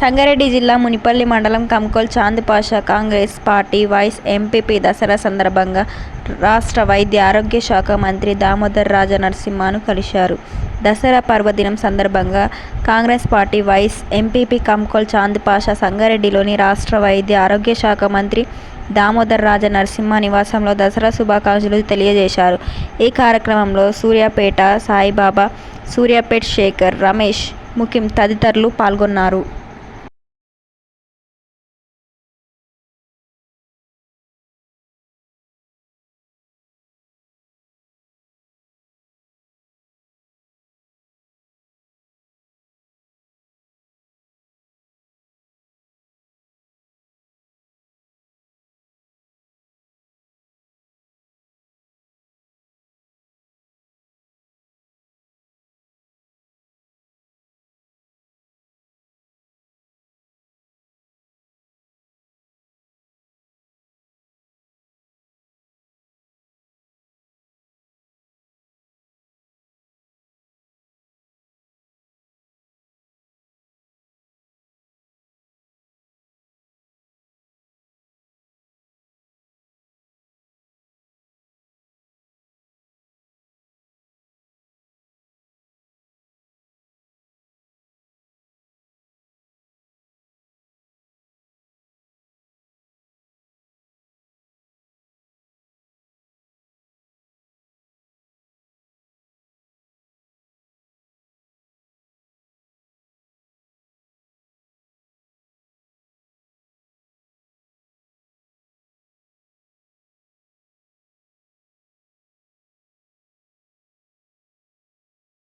సంగారెడ్డి జిల్లా మునిపల్లి మండలం Kankol Chand Pasha Congress party vice MPP Dasara సందర్భంగా రాష్ట్ర వైద్య ఆరోగ్య శాఖ మంత్రి దామోదర్ రాజ నరసింహను కలిశారు. దసరా పర్వదినం సందర్భంగా Congress party vice MPP Kankol Chand Pasha సంగారెడ్డిలోని రాష్ట్ర వైద్య ఆరోగ్య శాఖ మంత్రి దామోదర్ రాజ నరసింహ నివాసంలో దసరా శుభాకాంక్షలు తెలియజేశారు. ఈ కార్యక్రమంలో సూర్యాపేట సాయిబాబా, సూర్యాపేట్ శేఖర్, రమేష్, ముఖిం తదితరులు పాల్గొన్నారు.